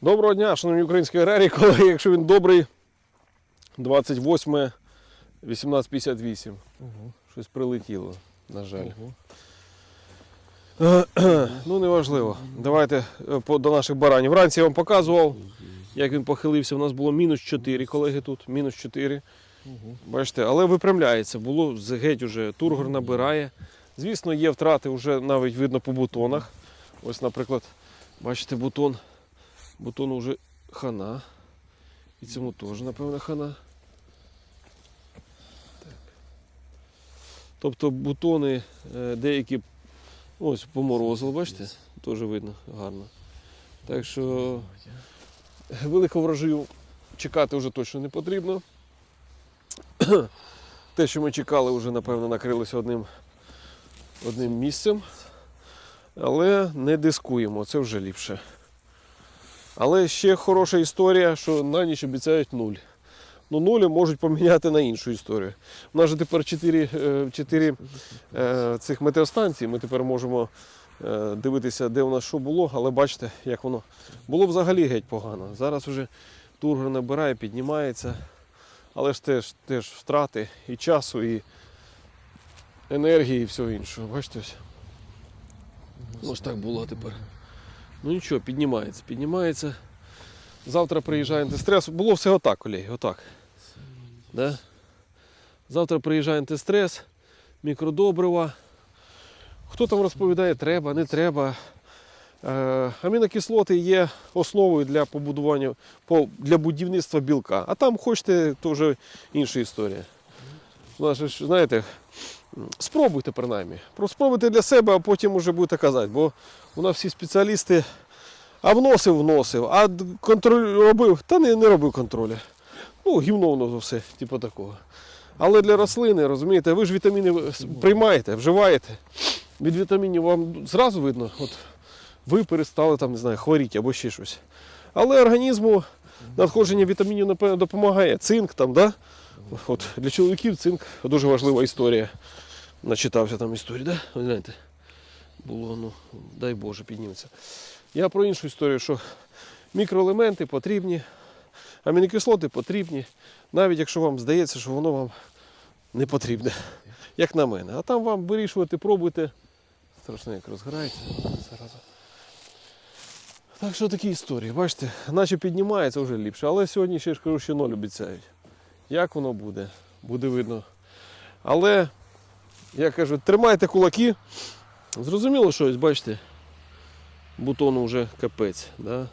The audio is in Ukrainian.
Доброго дня, шановні українські аграрії, колеги, якщо він добрий, 28 1858. Угу. Щось прилетіло, на жаль. Угу. Ну, неважливо. Давайте е, до наших баранів. Вранці я вам показував, як він похилився. У нас було мінус 4, колеги, тут. Мінус 4. Угу. Бачите, але випрямляється. Було геть уже тургор набирає. Звісно, є втрати вже навіть видно по бутонах. Ось, наприклад, бачите, бутон. Бутону вже хана. І цьому теж, напевно, хана. Так. Тобто бутони е, деякі ось поморозили, бачите? Теж видно гарно. Так що великого врожаю чекати вже точно не потрібно. Те, що ми чекали, вже напевно накрилося одним, одним місцем. Але не дискуємо, це вже ліпше. Але ще хороша історія, що на ніч обіцяють нуль. Ну, нулі можуть поміняти на іншу історію. У нас же тепер 4, 4 е, цих метеостанцій. Ми тепер можемо е, дивитися, де у нас що було, але бачите, як воно було взагалі геть погано. Зараз вже тургор набирає, піднімається. Але ж теж, теж втрати і часу, і енергії, і всього іншого. Бачите ось. Ось так було тепер. Ну нічого, піднімається, піднімається. Завтра приїжджає антистрес. Було все отак, колеги, отак. Да? Завтра приїжджає антистрес, мікродобрива. Хто там розповідає, треба, не треба. Е, Амінокислоти є основою для побудування для будівництва білка. А там хочете, то вже інша історія. Знаєте, спробуйте принаймні. Про спробуйте для себе, а потім вже будете казати. Бо у нас всі спеціалісти а вносив, вносив, а контроль робив, та не, не робив контролю. Ну, гівно воно все, типу такого. Але для рослини, розумієте, ви ж вітаміни приймаєте, вживаєте. Від вітамінів вам зразу видно, от ви перестали там, не знаю, хворіти або ще щось. Але організму надходження вітамінів, напевно, допомагає. Цинк там, да? От, для чоловіків цинк дуже важлива історія. Начитався там історії, да? Знаєте, було, ну, дай Боже, підніметься. Я про іншу історію, що мікроелементи потрібні, амінокислоти потрібні, навіть якщо вам здається, що воно вам не потрібне, як на мене. А там вам вирішувати, пробуйте. Страшно, як розгорається зараза. Так що такі історії, бачите, наче піднімається вже ліпше, але сьогодні ще ж кажу, що ноль обіцяють. Як воно буде, буде видно. Але, я кажу, тримайте кулаки. Зрозуміло, що ось, бачите, бутону вже капець. Да?